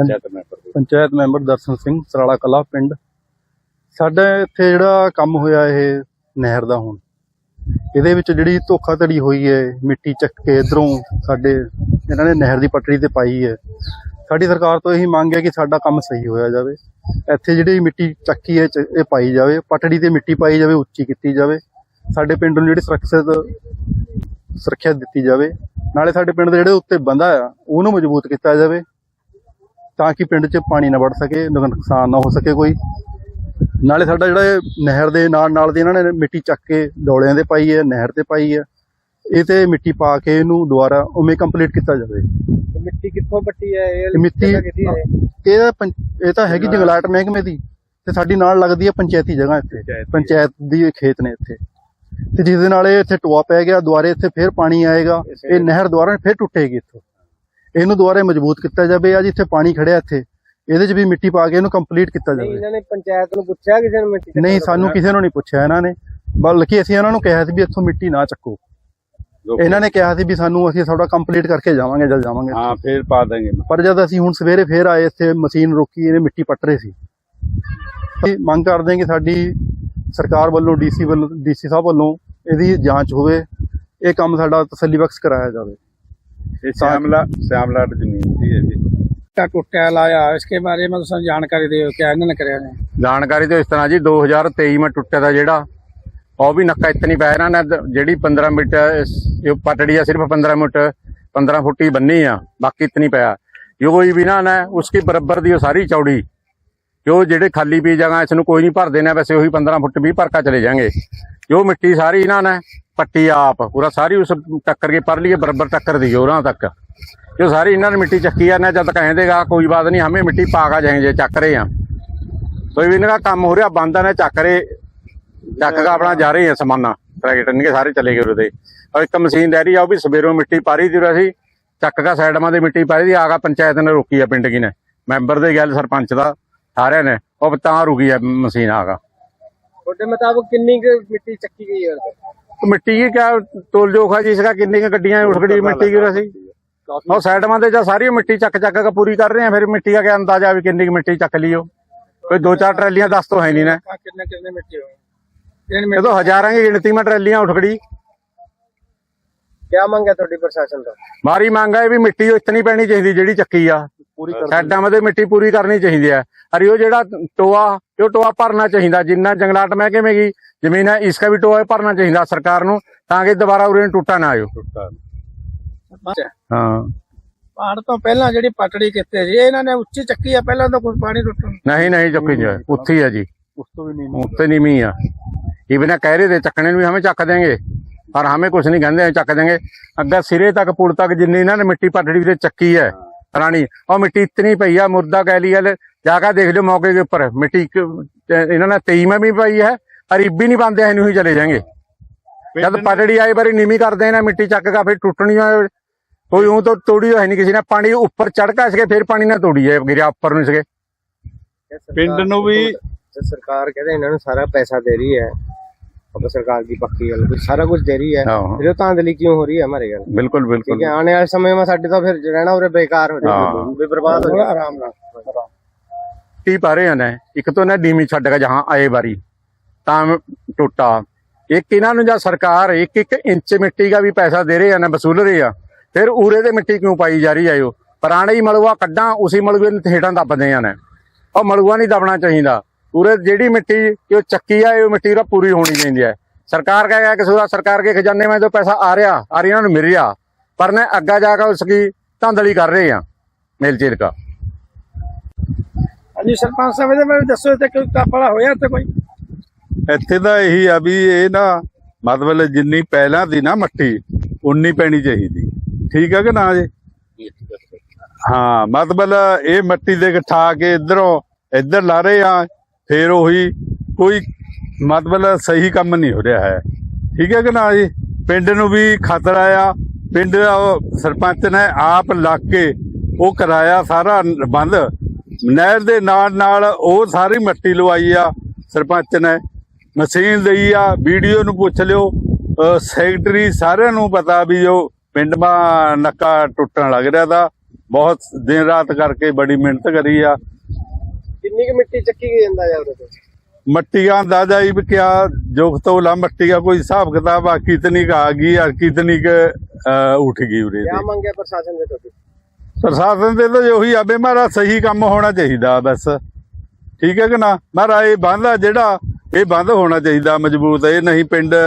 Panchayat member ਦੇ। Panchayat member Darshan Singh Sarala ਕਲਾ ਪਿੰਡ। ਸਾਡੇ ਇੱਥੇ ਜਿਹੜਾ ਕੰਮ ਹੋਇਆ ਇਹ ਨਹਿਰ ਦਾ ਹੁਣ। ਇਹਦੇ ਵਿੱਚ ਜਿਹੜੀ ਧੋਖਾਧੜੀ ਹੋਈ ਹੈ ਮਿੱਟੀ ਚੱਕ ਕੇ ਇਧਰੋਂ ਸਾਡੇ ਇਹਨਾਂ ਨੇ ਨਹਿਰ ਦੀ ਪਟੜੀ ਤੇ ਪਾਈ ਹੈ। ਸਾਡੀ ਸਰਕਾਰ ਤੋਂ ਇਹੀ ਮੰਗ ਹੈ ਕਿ ਸਾਡਾ ਕੰਮ ਸਹੀ ਹੋਇਆ ਜਾਵੇ। ਇੱਥੇ ਜਿਹੜੀ ਮਿੱਟੀ ਚੱਕੀ ਹੈ ਚ- ਇਹ ਪਾਈ ਜਾਵੇ। ਪਟੜੀ ਤੇ ਮਿੱਟੀ ਪਾਈ ਜਾਵੇ ਉੱਚੀ ਕੀਤੀ ਜਾਵੇ। ਸਾਡੇ ਪਿੰਡ ਨੂੰ ਜਿਹੜੀ ਸੁਰੱਖਿਅਤ ਸੁਰੱਖਿਆ ਦਿੱਤੀ ਜਾਵੇ। ਨਾਲੇ ਸਾਡੇ ਪਿੰਡ ਦੇ ਜਿਹੜੇ ਉੱਤੇ ਬੰਦਾ ਆ ਉਹਨੂੰ ਮਜ਼ਬੂਤ ਕੀਤਾ ਜਾਵੇ। ਤਾਂ ਕਿ ਪਿੰਡ 'ਚ ਪਾਣੀ ਨਾ ਵੜ ਸਕੇ ਨੁਕਸਾਨ ਨਾ ਹੋ ਸਕੇ ਕੋਈ। ਨਾਲੇ ਸਾਡਾ ਜਿਹੜਾ ਇਹ ਨਹਿਰ ਦੇ ਨਾਲ ਨਾਲ ਦੀ ਇਹਨਾਂ ਨੇ ਮਿੱਟੀ ਚੱਕ ਕੇ ਡੋਲਿਆਂ ਦੇ ਪਾਈ ਹੈ ਨਹਿਰ ਤੇ ਪਾਈ ਹੈ। ਇਹ ਤੇ ਮਿੱਟੀ ਪਾ ਕੇ ਇਹਨੂੰ ਦੁਬਾਰਾ ਉਵੇਂ ਕੰਪਲੀਟ ਕੀਤਾ ਜਾਵੇ। ਮਿੱਟੀ ਕਿੱਥੋਂ ਪੱਟੀ ਹੈ? ਇਹ ਇਹ ਮਿੱਟੀ ਜਗ੍ਹਾ ਕਿਹਦੀ ਹੈ? ਇਹਦਾ ਪੰਚ- ਇਹ ਤਾਂ ਹੈਗੀ ਜੰਗਲਾਤ ਮਹਿਕਮੇ ਦੀ। ਤੇ ਸਾਡੀ ਨਾਲ ਲੱਗਦੀ ਹੈ ਪੰਚਾਇਤੀ ਜਗ੍ਹਾ ਇੱਥੇ। ਪੰਚਾਇਤ ਦੀ। ਇਹ ਖੇਤ ਨੇ ਇੱਥੇ। ਤੇ ਜਿਸ ਦੇ ਨਾਲ ਇਹ ਇੱਥੇ ਟੋਆ ਪੈ ਗਿਆ ਦੁਬਾਰੇ ਇੱਥੇ ਫੇਰ ਪਾਣੀ ਆਏਗਾ। ਇਹ ਨਹਿਰ ਦੁਬਾਰਾ ਫੇਰ ਟੁੱਟੇਗੀ ਇੱਥੋਂ। ਇਹਨੂੰ ਦੁਬਾਰਾ ਮਜ਼ਬੂਤ ਕੀਤਾ ਜਾਵੇ ਅੱਜ ਇੱਥੇ ਪਾਣੀ ਖੜਿਆ ਇੱਥੇ। ਇਹਦੇ 'ਚ ਵੀ ਮਿੱਟੀ ਪਾ ਕੇ ਇਹਨੂੰ ਕੰਪਲੀਟ ਕੀਤਾ ਨਹੀਂ ਜਾਵੇ। ਇਹਨਾਂ ਨੇ ਪੰਚਾਇਤ ਨੂੰ ਪੁੱਛਿਆ ਕਿਸੇ ਨੂੰ ਮਿੱਟੀ ਨਹੀਂ ਸਾਨੂੰ ਕਿਸੇ ਨੂੰ ਨਹੀਂ ਪੁੱਛਿਆ ਇਹਨਾਂ ਨੇ। ਬਲਕਿ ਅਸੀਂ ਇਹਨਾਂ ਨੂੰ ਕਿਹਾ ਸੀ ਵੀ ਇੱਥੋਂ ਮਿੱਟੀ ਨਾ ਚੱਕੋ। ਇਹਨਾਂ ਨੇ ਕਿਹਾ ਸੀ ਵੀ ਸਾਨੂੰ ਅਸੀਂ ਤੁਹਾਡਾ ਕੰਪਲੀਟ ਕਰਕੇ ਜਾਵਾਂਗੇ ਜਦ ਜਾਵਾਂਗੇ। ਹਾਂ ਫੇਰ ਪਾ ਦਾਂਗੇ ਪਰ ਜਦ ਅਸੀਂ ਹੁਣ ਸਵੇਰੇ ਫੇਰ ਆਏ ਇੱਥੇ ਮਸ਼ੀਨ ਰੋਕੀ ਇਹਨੇ ਮਿੱਟੀ ਪੱਟ ਰਹੇ ਸੀ। ਅਸੀਂ ਮੰਗ ਕਰਦੇ ਹਾਂ ਕਿ ਸਾਡੀ ਸਰਕਾਰ ਵੱਲੋਂ ਡੀਸੀ ਵੱਲੋਂ ਡੀਸੀ ਸਾਹਿਬ ਵੱਲੋਂ ਇਹਦੀ ਜਾਂਚ ਹੋਵੇ। ਇਹ ਕੰਮ ਸਾਡਾ ਤਸੱਲੀ ਬਖਸ਼ ਕਰਾਇਆ ਜਾਵੇ। ये श्यामला श्यामला जमीन थी है जी का कुटका लाया इसके बारे में तुम जानकारी ਦਿਓ क्या ਇਹਨਾਂ ਨੇ ਕਰਿਆ ਨੇ? ਜਾਣਕਾਰੀ ਤੋਂ ਇਸ ਤਰ੍ਹਾਂ ਜੀ 2023 ਮੈਂ ਟੁੱਟੇ ਦਾ ਜਿਹੜਾ ਉਹ ਵੀ ਨੱਕਾ ਇਤਨੀ ਪੈ ਇਹਨਾਂ ਨੇ ਜਿਹੜੀ 15 ਮੀਟਰ ਇਹ ਪਟੜੀ ਆ ਸਿਰਫ 15 ਮੀਟਰ 15 ਫੁੱਟ ਹੀ ਬੰਨੀ ਆ ਬਾਕੀ ਇਤਨੀ ਪਿਆ। ਜੋ ਕੋਈ ਵੀ ਨਾ ਨਾ उसकी बराबर दी वो सारी ਜੋ ਜਿਹੜੇ ਖਾਲੀ ਪੀ ਜਗ੍ਹਾ ਇਸ ਨੂੰ ਕੋਈ ਨਹੀਂ ਭਰਦੇ ਨੇ, ਵੈਸੇ ਉਹੀ 15 ਫੁੱਟ 20 ਭਰਕਾ ਚਲੇ ਜਾਣਗੇ। ਜੋ ਮਿੱਟੀ ਸਾਰੀ ਇਹਨਾਂ ਨੇ, ਪੱਟੀ ਆਪ, ਪੂਰਾ ਸਾਰੀ ਉਸ ਟੱਕਰ ਕੇ ਪਰ ਲਈਏ ਬਰਬਰ ਟੱਕਰ ਦੀ ਉਹਨਾਂ ਤੱਕ। ਜੋ ਸਾਰੀ ਇਹਨਾਂ ਨੇ ਮਿੱਟੀ ਚੱਕੀ ਆ ਨਾ ਜਦ ਤੱਕ ਕਹਿੰਦੇਗਾ ਕੋਈ ਬਾਤ ਨਹੀਂ, ਹਮੇ ਮਿੱਟੀ ਪਾਗਾ ਜਾਏਗੇ ਚੱਕ ਰਹੇ ਆ। ਕੋਈ ਵੀ ਇਹਨਾਂ ਦਾ ਕੰਮ ਹੋ ਰਿਹਾ, ਬੰਦ ਆ ਨੇ ਚੱਕ ਰਹੇ, ਚੱਕ ਕੇ ਆਪਣਾ ਜਾ ਰਹੇ ਆ ਸਮਾਨਾ ਟਰੈਕਟਰ ਨਹੀਂ ਸਾਰੇ ਚਲੇ ਗਏ ਉਹਦੇ ਔਰ ਇੱਕ ਮਸ਼ੀਨ ਲੈ ਰਹੀ ਆ, ਉਹ ਵੀ ਸਵੇਰੋਂ ਮਿੱਟੀ ਪਾਰੀ ਦੀ ਰਹੀ ਚੱਕ ਕੇ ਸਾਈਡਾਂ ਦੇ ਮਿੱਟੀ ਪਾਰੀ ਦੀ ਆਗਾ ਪੰਚਾਇਤ ਨੇ ਰੋਕੀ ਆ ਪਿੰਡ ਕੀ ਨੇ, ਮੈਂਬਰ ਦੇ ਗੱਲ, ਸਰਪੰਚ ਦਾ। ਸਾਰਿਆਂ ਨੇ ਉਹ ਤਾਂ ਰੁਕੀ ਆ ਮਸ਼ੀਨ ਆਗਾ ਤੁਹਾਡੇ ਮੁਤਾਬਕ ਕਿੰਨੀ ਕੁ ਮਿੱਟੀ ਚੱਕੀ ਗਈ ਹੈ ਮਿੱਟੀ ਕੀ ਕਿਆ ਤੋਲ ਜੋਖਾ ਜੀ ਇਸਕਾ ਕਿੰਨੀ ਕੁ ਗੱਡੀਆਂ ਉਠ ਗਈ ਮਿੱਟੀ ਕੀ ਅਸੀਂ ਉਹ ਸਾਈਡਾਂ ਦੇ ਜਾਂ ਸਾਰੀ ਮਿੱਟੀ ਚੱਕ ਚੱਕ ਕੇ ਪੂਰੀ ਕਰ ਰਹੇ ਆ ਫਿਰ ਮਿੱਟੀ ਦਾ ਕੀ ਅੰਦਾਜ਼ਾ ਵੀ ਕਿੰਨੀ ਕੁ ਮਿੱਟੀ ਚੱਕ ਲਿਓ ਕੋਈ ਦੋ ਚਾਰ ਟਰੈਲੀਆਂ ਦੱਸ ਤੋਂ ਹੈ ਨਹੀਂ ਨਾ। ਕਿੰਨੇ ਕਿੰਨੇ ਮਿੱਟੀ ਹੋਏ ਇਹ ਤਾਂ ਗਿਣਤੀ ਮੈਂ ਟਰੈਲੀਆਂ ਉਠ ਗਈ। ਕੀ ਮੰਗ ਹੈ ਤੁਹਾਡੀ ਪ੍ਰਸ਼ਾਸਨ ਤੋਂ? ਮਾਰੀ ਮੰਗ ਹੈ ਵੀ ਮਿੱਟੀ ਇਤਨੀ ਪੈਣੀ ਚਾਹੀਦੀ ਜਿਹੜੀ ਚੱਕੀ ਆ। ਪੂਰੀ ਕਰਨੀ। ਮਿੱਟੀ ਪੂਰੀ ਕਰਨੀ ਚਾਹੀਦੀ ਹੈ। ਅਰੇ ਉਹ ਜਿਹੜਾ ਟੋਆ ਉਹ ਟੋਆ ਭਰਨਾ ਚਾਹੀਦਾ ਜਿੰਨਾ ਜੰਗਲਾਟ ਮਹਿਕਮੇ ਮੇਗੀ ਜ਼ਮੀਨ ਹੈ ਇਸ ਦਾ ਵੀ ਟੋਆ ਭਰਨਾ ਚਾਹੀਦਾ ਸਰਕਾਰ ਨੂੰ ਤਾਂ ਕਿ ਦੁਬਾਰਾ ਉਰੇ ਟੁੱਟਾ ਨਾ ਆਇਓ। ਹਾਂ। ਪਾੜ ਤੋਂ ਪਹਿਲਾਂ ਜਿਹੜੀ ਪਟੜੀ ਕਿੱਤੇ ਸੀ ਇਹਨਾਂ ਨੇ ਉੱਚੀ ਚੱਕੀ ਆ ਪਹਿਲਾਂ ਤਾਂ ਕੁਝ ਪਾਣੀ ਟੁੱਟਣ। ਨਹੀਂ ਨਹੀਂ ਚੱਕੀ ਜੀ ਉੱਥੀ ਆ ਜੀ। ਉਸ ਤੋਂ ਵੀ ਨਹੀਂ ਉੱਤੇ ਨੀਵੀਂ ਆ। ਇਵਨਾ ਕਹਿ ਰਹੇ ਦੇ ਚੱਕਣੇ ਨੂੰ ਵੀ ਹਮੇ ਚੱਕ ਦੇਂਗੇ ਪਰ ਹਮੇ ਕੁਝ ਨਹੀਂ ਕਹਿੰਦੇ ਚੱਕ ਦੇਂਗੇ ਅੱਗਾ ਸਿਰੇ ਤੱਕ ਪੁਲ ਤੱਕ ਜਿੰਨੀ ਇਹਨਾਂ ਨੇ ਮਿੱਟੀ ਪਟੜੀ ਤੇ ਚੱਕੀ ਹੈ ਰਾਣੀ ਉਹ ਮਿੱਟੀ ਇਤਨੀ ਪਈ ਆ ਮੁਰਦਾ ਕਹਿ ਲਿਆ ਜਾ ਕੇ ਦੇਖ ਲਿਓ ਮੌਕੇ ਦੇ ਉੱਪਰ ਮਿੱਟੀ ਇਹਨਾਂ ਨੇ 23 ਵੀ ਪਈ ਹੈ ਅਰੀਬੀ ਨਹੀਂ ਪਾਉਂਦੇ ਇਹਨੂੰ ਹੀ ਚਲੇ ਜਾਣਗੇ। ਜਦ ਪਟੜੀ ਆਈ ਬਾਰੀ ਨੀਵੀਂ ਕਰਦੇ ਇਹਨਾਂ ਮਿੱਟੀ ਚੱਕ ਕੇ ਫਿਰ ਟੁੱਟਣੀਆਂ ਕੋਈ ਉਹ ਤਾਂ ਤੋੜੀ ਹੋਈ ਨਹੀਂ ਕਿਸੇ ਨੇ ਪਾਣੀ ਉੱਪਰ ਚੜਕਾ ਸਕੇ ਫਿਰ ਪਾਣੀ ਨਾਲ ਤੋੜੀ ਹੈ ਗਿਰਿਆ ਉੱਪਰ ਨੂੰ ਸਕੇ ਪਿੰਡ ਨੂੰ ਵੀ ਸਰਕਾਰ ਕਹਿੰਦੇ ਇਹਨਾਂ ਨੂੰ ਸਾਰਾ ਪੈਸਾ ਦੇ ਰਹੀ ਹੈ। अब सरकार की पक्की गल भी सारा कुछ दे रही है हाँ फिर वो धांधली क्यों हो रही है हमारे गल बिल्कुल ठीक बिल्कुल है आने वाले समय में साडे तो फिर रहना उरे बेकार हो जाएगा हाँ। भी बर्बाद हो ਥੋੜਾ जाएगा ਆਰਾਮ ਨਾਲ ਟੀ ਪਾ ਰਹੇ ਹਨ ਇੱਕ ਤੋਂ ਨਾ ਡੀਮੀ ਛੱਡ ਕੇ ਜਹਾਂ ਆਏ ਵਾਰੀ ਤਾਂ ਟੁੱਟਾ ਇੱਕ ਇਹਨਾਂ ਨੂੰ ਜਾਂ ਸਰਕਾਰ ਇੱਕ ਇੱਕ ਇੰਚ ਮਿੱਟੀ ਦਾ ਵੀ ਪੈਸਾ ਦੇ ਰਹੇ ਹਨ ਵਸੂਲ ਰਹੇ ਆ ਫਿਰ ਉਰੇ ਦੇ ਮਿੱਟੀ ਕਿਉਂ ਪਾਈ ਜਾ ਰਹੀ ਹੈ ਉਹ ਪੁਰਾਣੇ ਹੀ ਮਲੂਆ ਕੱਢਾਂ ਉਸੇ ਮਲੂਏ ਨੂੰ ਹੇਠਾਂ ਦੱਬਦੇ ਹਨ ਉਹ ਮਲੂਆ ਨਹੀਂ ਦਬਣਾ ਚਾਹੀਦਾ ਉਰੇ ਜਿਹੜੀ ਮਿੱਟੀ ਜੋ ਚੱਕੀ ਆ ਇਹ ਮਿੱਟੀ ਦਾ ਪੂਰੀ ਹੋਣੀ ਚਾਹੀਦੀ ਹੈ। ਸਰਕਾਰ ਕਹੇਗਾ ਕਿ ਸੂਰਾ ਸਰਕਾਰ ਕੇ ਖਜ਼ਾਨੇ ਵਿੱਚ ਜੋ ਪੈਸਾ ਆ ਰਿਹਾ ਆ ਰਿਹਾ ਨੂੰ ਮਿਲ ਰਿਹਾ। ਪਰ ਨੇ ਅੱਗਾ ਜਾ ਕੇ ਉਸ ਕੀ ਧੰਦਲੀ ਕਰ ਰਹੇ ਆ ਮੇਲਚੀਰ ਦਾ ਹਾਂਜੀ ਸਰਪੰਚ ਸਾਹਿਬ ਇਹਦੇ ਬਾਰੇ ਦੱਸੋ ਇੱਥੇ ਕੋਈ ਕਾਪੜਾ ਹੋਇਆ ਇੱਥੇ ਕੋਈ? ਇੱਥੇ ਦਾ ਇਹੀ ਆ ਵੀ ਇਹ ਨਾ ਮਤਲਬ ਜਿੰਨੀ ਪਹਿਲਾਂ ਦੀ ਨਾ ਮੱਟੀ ਉਨੀ ਪੈਣੀ ਚਾਹੀਦੀ। ਠੀਕ ਹੈ ਕਿ ਨਾ ਜੀ? ਹਾਂ ਮਤਲਬ ਇਹ ਮੱਟੀ ਦੇ ਠਾ ਕੇ ਇਧਰੋਂ ਇਧਰ ਲਾ ਰਹੇ ਆ ਫੇਰ ਉਹੀ ਕੋਈ ਮਤਲਬ ਸਹੀ ਕੰਮ ਨਹੀਂ ਹੋ ਰਿਹਾ ਹੈ। ਠੀਕ ਹੈ ਕਿ ਨਾ ਜੀ? ਪਿੰਡ ਨੂੰ ਵੀ ਖਤਰਾ ਆ ਪਿੰਡ ਦਾ ਸਰਪੰਚ ਨੇ ਆਪ ਲੱਗ ਕੇ ਉਹ ਕਰਾਇਆ ਸਾਰਾ ਬੰਦ। ਨਹਿਰ ਦੇ ਨਾਲ ਨਾਲ ਉਹ ਸਾਰੀ ਮੱਟੀ ਲਵਾਈ ਆ ਸਰਪੰਚ ਨੇ। ਮਸ਼ੀਨ ਲਈ ਆ, ਵੀਡੀਓ ਨੂੰ ਪੁੱਛ ਲਿਓ। ਸੈਕਟਰੀ ਸਾਰਿਆਂ ਨੂੰ ਪਤਾ ਵੀ ਉਹ ਪਿੰਡ ਮਾ ਨੱਕਾ ਟੁੱਟਣ ਲੱਗ ਰਿਹਾ ਦਾ ਬਹੁਤ ਦਿਨ ਰਾਤ ਕਰਕੇ ਬੜੀ ਮਿਹਨਤ ਕਰੀ ਆ। ਕਿੰਨੀ ਕੁ ਮਿੱਟੀ ਚੱਕੀ ਗਈ ਜਾਂਦਾ ਯਾਰ ਉਹਦੇ ਤੇ मट्टी का अंदाजा ही भी क्या जो तोला मट्टी का कोई हिसाब किताब आ कितनी का आ गई और कितनी के अ, उठ गई उरे ਕਿਆ से ਮੰਗਿਆ ਪ੍ਰਸ਼ਾਸਨ ਦੇ ਤੁਹਾਡੇ प्रशासन से तो यही अबे मारा सही काम होना चाहिए बस ठीक है कि ना मारा ये बांधा जेड़ा ये बंद होना चाहिए मजबूत ये नहीं पिंड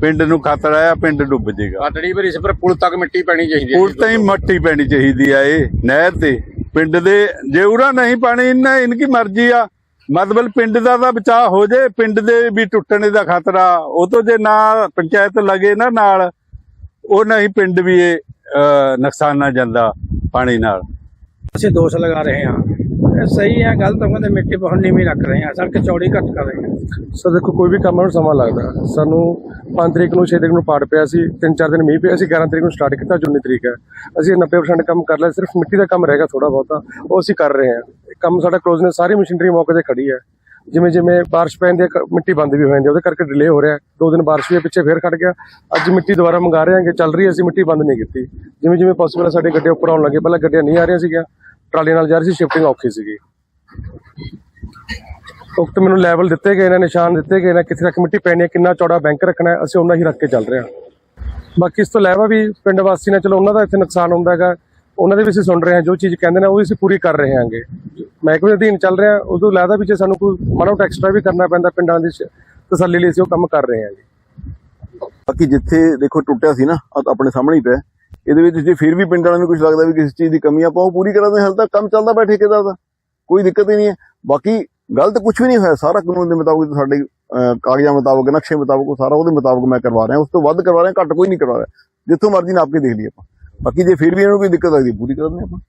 ਪਿੰਡ ਨੂੰ ਖਤਰਾ ਆ ਪਿੰਡ ਡੁੱਬ ਜਾਏਗਾ ਪਟੜੀ ਪਰ ਇਸ ਪਰ ਪੁਲ ਤੱਕ ਮਿੱਟੀ ਪੈਣੀ ਚਾਹੀਦੀ ਪੁਲ ਤਾਂ ਹੀ ਮੱਟੀ ਪੈਣੀ ਚਾਹੀਦੀ ਆ ਇਹ ਨਹਿਰ ਤੇ ਪਿੰਡ ਦੇ ਜੇ ਉਰਾ ਨਹੀਂ ਪਾਣੀ ਇਹਨਾਂ ਇਨਕੀ ਮਰਜ਼ੀ ਆ। ਮਤਲਬ ਪਿੰਡ ਦਾ ਤਾਂ ਬਚਾਅ ਹੋ ਜੇ ਪਿੰਡ ਦੇ ਵੀ ਟੁੱਟਣੇ ਦਾ ਖਤਰਾ ਉਹ ਤੋਂ ਜੇ ਨਾ ਪੰਚਾਇਤ ਲਗੇ ਨਾ ਨਾਲ ਉਹ ਨਹੀਂ ਪਿੰਡ ਵੀ ਇਹ ਅਹ, ਨੁਕਸਾਨਾ ਜਾਂਦਾ ਪਾਣੀ ਨਾਲ। ਅਸੀਂ ਦੋਸ਼ ਲਗਾ ਰਹੇ ਹਾਂ। ਇਹ ਸਹੀ ਹੈ ਗਲਤ ਹੋਗਾ ਤੇ ਮਿੱਟੀ ਬਹੁਤ ਨੀਵੀਂ ਰੱਖ ਰਹੇ ਹਾਂ। ਸੜਕ ਚੌੜੀ ਘੱਟ ਕਰ ਰਹੇ ਹਾਂ। ਸਰ, ਦੇਖੋ, ਕੋਈ ਵੀ ਕੰਮ ਨੂੰ ਸਮਾਂ ਲੱਗਦਾ। ਸਾਨੂੰ 5 ਤਰੀਕ ਨੂੰ 6 ਤਰੀਕ ਨੂੰ ਪਾੜ ਪਿਆ ਸੀ 3-4 ਦਿਨ ਮੀਂਹ ਪਿਆ ਸੀ 11 ਤਰੀਕ ਨੂੰ ਸਟਾਰਟ ਕੀਤਾ 19 ਤਰੀਕ ਹੈ। ਅਸੀਂ 90% ਕੰਮ ਕਰ ਲਿਆ, ਸਿਰਫ ਮਿੱਟੀ ਦਾ ਕੰਮ ਰਹਿ ਗਿਆ ਥੋੜਾ ਬਹੁਤਾ। ਉਹ ਅਸੀਂ ਕਰ ਰਹੇ ਹਾਂ। ਕੰਮ ਸਾਡਾ ਕਲੋਜ਼ ਨੇ, ਸਾਰੀ ਮਸ਼ੀਨਰੀ ਮੌਕੇ ਤੇ ਖੜੀ ਹੈ। ਜਿਵੇਂ ਜਿਵੇਂ ਬਾਰਿਸ਼ ਪੈਂਦੀ ਹੈ ਮਿੱਟੀ ਬੰਦ ਵੀ ਹੋ ਜਾਂਦੀ ਹੈ, ਉਹਦੇ ਕਰਕੇ ਡਿਲੇ ਹੋ ਰਿਹਾ ਦੋ ਦਿਨ ਬਾਰਿਸ਼ ਵੀ ਪਿੱਛੇ ਫੇਰ ਖੜ ਗਿਆ। ਅੱਜ ਮਿੱਟੀ ਦੁਬਾਰਾ ਮੰਗਾ ਰਹੇ ਹਾਂਗੇ, ਚੱਲ ਰਹੀ ਹੈ, ਅਸੀਂ ਮਿੱਟੀ ਬੰਦ ਨਹੀਂ ਕੀਤੀ। ਜਿਵੇਂ ਜਿਵੇਂ ਪੋਸੀਬਲ ਹੈ, ਸਾਡੇ ਗੱਡੇ ਉੱਪਰ ਆਉਣ ਲੱਗੇ। ਪਹਿਲਾਂ ਗੱਡੀਆਂ ਨਹੀਂ ਆ ਰਹੀਆਂ ਸੀਗੀਆਂ। ਟਰਾਲੀ ਨਾਲ ਜਾ ਰਹੀ ਸੀ ਸ਼ਿਫਟਿੰਗ ਔਖੀ ਸੀਗੀ। ਉਕਤ ਮੈਨੂੰ ਲੈਵਲ ਦਿੱਤੇ ਗਏ ਨੇ, ਨਿਸ਼ਾਨ ਦਿੱਤੇ ਗਏ ਨੇ, ਕਿੱਥੇ ਤੱਕ ਮਿੱਟੀ ਪੈਣੀ ਹੈ, ਕਿੰਨਾ ਚੌੜਾ ਬੈਂਕ ਰੱਖਣਾ ਅਸੀਂ ਉਹਨਾਂ ਹੀ ਰੱਖ ਕੇ ਚੱਲ ਰਹੇ ਹਾਂ। ਬਾਕੀ ਇਸ ਤੋਂ ਇਲਾਵਾ ਵੀ ਪਿੰਡ ਵਾਸੀ ਨੇ, ਚਲੋ ਉਹਨਾਂ ਦਾ ਇੱਥੇ ਨੁਕਸਾਨ ਹੁੰਦਾ ਹੈਗਾ, ਉਹਨਾਂ ਦੇ ਵੀ ਅਸੀਂ ਸੁਣ ਰਹੇ ਹਾਂ, ਜੋ ਚੀਜ਼ ਕਹਿੰਦੇ ਨੇ, ਉਹ ਵੀ ਅਸੀਂ ਪੂਰੀ ਕਰ ਰਹੇ ਹਾਂਗੇ। ਮਹਿਕਮੇ ਦੇ ਅਧੀਨ ਚੱਲ ਰਿਹਾ, ਉਦੋਂ ਇਲਾਵਾ ਵੀ ਜੇ ਸਾਨੂੰ ਕੋਈ ਮਾੜਾ ਐਕਸਟਰਾ ਵੀ ਕਰਨਾ ਪੈਂਦਾ, ਪਿੰਡਾਂ ਦੀ ਤਸੱਲੀ ਲਈ ਅਸੀਂ ਉਹ ਕੰਮ ਕਰ ਰਹੇ ਹਾਂ ਜੀ ਬਾਕੀ ਜਿੱਥੇ ਦੇਖੋ ਟੁੱਟਿਆ ਸੀ ਨਾ ਆਪਣੇ ਸਾਹਮਣੇ ਹੀ ਪਿਆ। ਇਹਦੇ ਵਿੱਚ ਜੇ ਫਿਰ ਵੀ ਪਿੰਡ ਵਾਲਿਆਂ ਨੂੰ ਕੁਝ ਲੱਗਦਾ ਵੀ ਕਿਸੇ ਚੀਜ਼ ਦੀ ਕਮੀ ਆ, ਆਪਾਂ ਉਹ ਪੂਰੀ ਕਰਾਂਗੇ ਹਾਲੇ ਤੱਕ ਕੰਮ ਚੱਲਦਾ ਬੈਠੇ ਠੇਕੇਦਾਰ ਦਾ। ਕੋਈ ਦਿੱਕਤ ਹੀ ਨਹੀਂ ਹੈ। ਬਾਕੀ ਗਲਤ ਕੁਝ ਵੀ ਨਹੀਂ ਹੋਇਆ। ਸਾਰਾ ਕਾਨੂੰਨ ਦੇ ਮੁਤਾਬਕ ਸਾਡੇ ਅਹ, ਕਾਗਜ਼ਾਂ ਮੁਤਾਬਕ ਨਕਸ਼ੇ ਮੁਤਾਬਕ ਸਾਰਾ ਉਹਦੇ ਮੁਤਾਬਕ ਮੈਂ ਕਰਵਾ ਰਿਹਾ। ਉਸ ਤੋਂ ਵੱਧ ਕਰਵਾ ਰਿਹਾ ਘੱਟ ਕੋਈ ਨਹੀਂ ਕਰਵਾ ਰਿਹਾ। ਜਿੱਥੋਂ ਮਰਜ਼ੀ ਨਾਪ ਕੇ ਦੇਖ ਲਈਏ ਆਪਾਂ। ਬਾਕੀ ਜੇ ਫਿਰ ਵੀ ਇਹਨੂੰ ਕੋਈ ਦਿੱਕਤ ਲੱਗਦੀ ਪੂਰੀ ਕਰਾਂਗੇ ਆਪਾਂ।